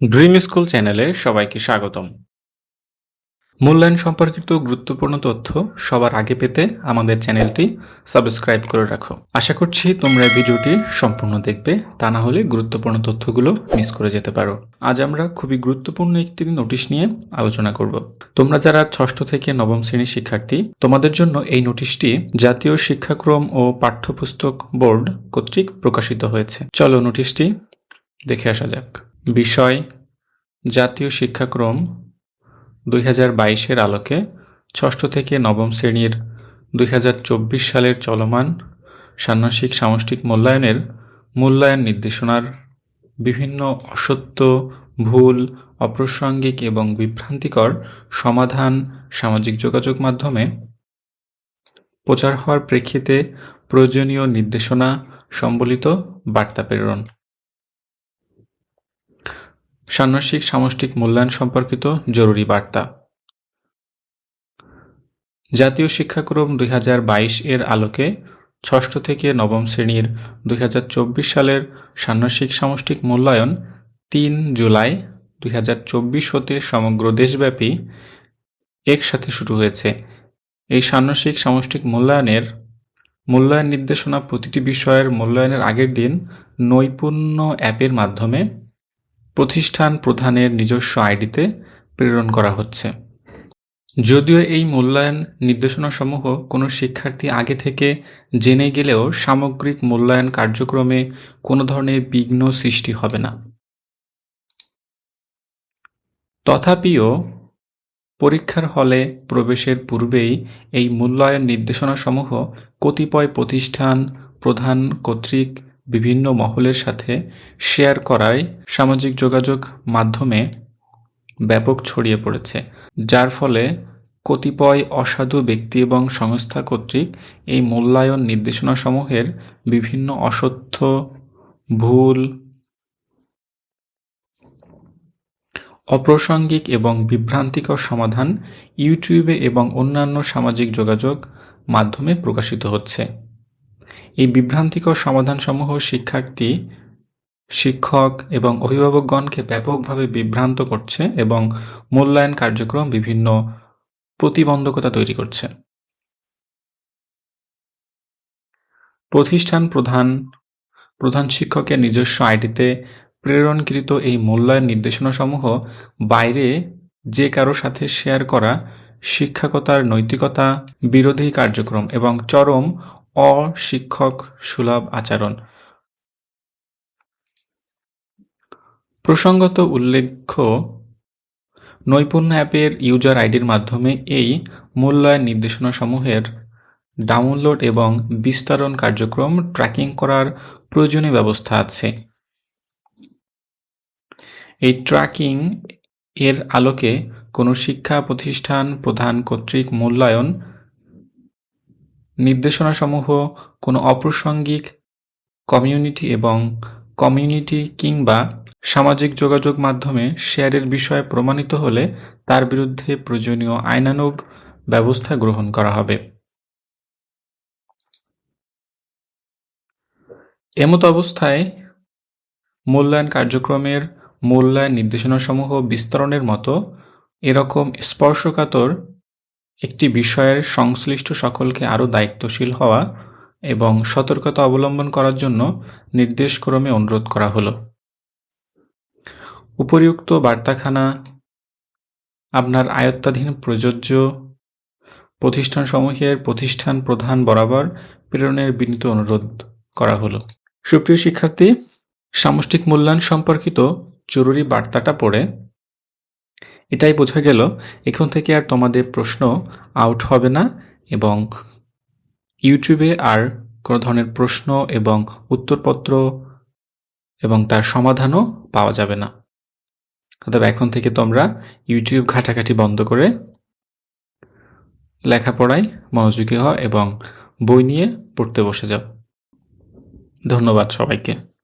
Dream school চ্যানেলে সবাইকে স্বাগতম। মূল্যায়ন সম্পর্কিত গুরুত্বপূর্ণ তথ্য সবার আগে পেতে আমাদের চ্যানেলটি সাবস্ক্রাইব করে রাখো। আশা করছি তোমরা ভিডিওটি সম্পূর্ণ দেখবে, তা না হলে গুরুত্বপূর্ণ তথ্যগুলো মিস করে যেতে পারো। আজ আমরা খুবই গুরুত্বপূর্ণ একটি নোটিশ নিয়ে আলোচনা করব। তোমরা যারা ষষ্ঠ থেকে নবম শ্রেণির শিক্ষার্থী, তোমাদের জন্য এই নোটিশটি জাতীয় শিক্ষাক্রম ও পাঠ্যপুস্তক বোর্ড কর্তৃক প্রকাশিত হয়েছে। চলো নোটিশটি দেখে আসা যাক। বিষয়, জাতীয় শিক্ষাক্রম দুই হাজার বাইশের আলোকে ষষ্ঠ থেকে নবম শ্রেণির দুই হাজার চব্বিশ সালের চলমান ষান্মাসিক সামষ্টিক মূল্যায়নের মূল্যায়ন নির্দেশনার বিভিন্ন অসত্য, ভুল, অপ্রাসঙ্গিক এবং বিভ্রান্তিকর সমাধান সামাজিক যোগাযোগ মাধ্যমে প্রচার হওয়ার প্রেক্ষিতে প্রয়োজনীয় নির্দেশনা সম্বলিত বার্তা প্রেরণ। ষান্মাসিক সামষ্টিক মূল্যায়ন সম্পর্কিত জরুরি বার্তা। জাতীয় শিক্ষাক্রম দুই হাজার বাইশ এর আলোকে ষষ্ঠ থেকে নবম শ্রেণির দুই হাজার চব্বিশ সালের ষান্মাসিক সামষ্টিক মূল্যায়ন তিন জুলাই দুই হাজার চব্বিশ হতে সমগ্র দেশব্যাপী একসাথে শুরু হয়েছে। এই ষান্মাসিক সামষ্টিক মূল্যায়নের মূল্যায়ন নির্দেশনা প্রতিটি বিষয়ের মূল্যায়নের আগের দিন নৈপুণ্য অ্যাপের মাধ্যমে প্রতিষ্ঠান প্রধানের নিজস্ব আইডিতে প্রেরণ করা হচ্ছে। যদিও এই মূল্যায়ন নির্দেশনাসমূহ কোনো শিক্ষার্থী আগে থেকে জেনে গেলেও সামগ্রিক মূল্যায়ন কার্যক্রমে কোনো ধরনের বিঘ্ন সৃষ্টি হবে না। তথাপিও পরীক্ষার হলে প্রবেশের পূর্বেই এই মূল্যায়ন নির্দেশনাসমূহ কতিপয় প্রতিষ্ঠান প্রধান কর্তৃক বিভিন্ন মহলের সাথে শেয়ার করায় সামাজিক যোগাযোগ মাধ্যমে ব্যাপক ছড়িয়ে পড়েছে, যার ফলে কতিপয় অসাধু ব্যক্তি এবং সংস্থা কর্তৃক এই মূল্যায়ন নির্দেশনাসমূহের বিভিন্ন অসত্য, ভুল, অপ্রাসঙ্গিক এবং বিভ্রান্তিকর সমাধান ইউটিউবে এবং অন্যান্য সামাজিক যোগাযোগ মাধ্যমে প্রকাশিত হচ্ছে। এই বিভ্রান্তিকর সমাধানসমূহ শিক্ষার্থী, শিক্ষক এবং অভিভাবকগণকে ব্যাপকভাবে বিভ্রান্ত করছে এবং মূল্যায়ন কার্যক্রম বিভিন্ন প্রতিবন্ধকতা তৈরি করছে। প্রতিষ্ঠান প্রধান প্রধান শিক্ষকের নিজস্ব আইডিতে প্রেরণকৃত এই মূল্যায়ন নির্দেশনাসমূহ বাইরে যে কারও সাথে শেয়ার করা শিক্ষকতার নৈতিকতা বিরোধী কার্যক্রম এবং চরম অশিক্ষক সুলভ আচরণ। প্রসঙ্গত উল্লেখ্য, নৈপুণ্য অ্যাপের ইউজার আইডির মাধ্যমে এই মূল্যায়ন নির্দেশনাসমূহের ডাউনলোড এবং বিস্তারণ কার্যক্রম ট্র্যাকিং করার প্রয়োজনীয় ব্যবস্থা আছে। এই ট্র্যাকিং এর আলোকে কোনো শিক্ষা প্রতিষ্ঠান প্রধান কর্তৃক মূল্যায়ন নির্দেশনাসমূহ, কোনো অপ্রাসঙ্গিক কমিউনিটি এবং কমিউনিটি কিংবা সামাজিক যোগাযোগ মাধ্যমে শেয়ারের বিষয়ে প্রমাণিত হলে তার বিরুদ্ধে প্রয়োজনীয় আইনানুগ ব্যবস্থা গ্রহণ করা হবে। এমত অবস্থায় মূল্যায়ন কার্যক্রমের মূল্যায়ন নির্দেশনাসমূহ বিস্তরণের মতো এরকম স্পর্শকাতর একটি বিষয়ের সংশ্লিষ্ট সকলকে আরও দায়িত্বশীল হওয়া এবং সতর্কতা অবলম্বন করার জন্য নির্দেশক্রমে অনুরোধ করা হলো। উপরিউক্ত বার্তাখানা, আপনার আয়ত্তাধীন প্রযোজ্য প্রতিষ্ঠানসমূহের প্রতিষ্ঠান প্রধান বরাবর প্রেরণের বিনীত অনুরোধ করা হলো। সুপ্রিয় শিক্ষার্থী, সামষ্টিক মূল্যায়ন সম্পর্কিত জরুরি বার্তাটা পড়ে এটাই বোঝা গেল, এখন থেকে আর তোমাদের প্রশ্ন আউট হবে না এবং ইউটিউবে আর কোনো ধরনের প্রশ্ন এবং উত্তরপত্র এবং তার সমাধানও পাওয়া যাবে না। অথবা এখন থেকে তোমরা ইউটিউব ঘাটাঘাটি বন্ধ করে লেখাপড়ায় মনোযোগী হও এবং বই নিয়ে পড়তে বসে যাও। ধন্যবাদ সবাইকে।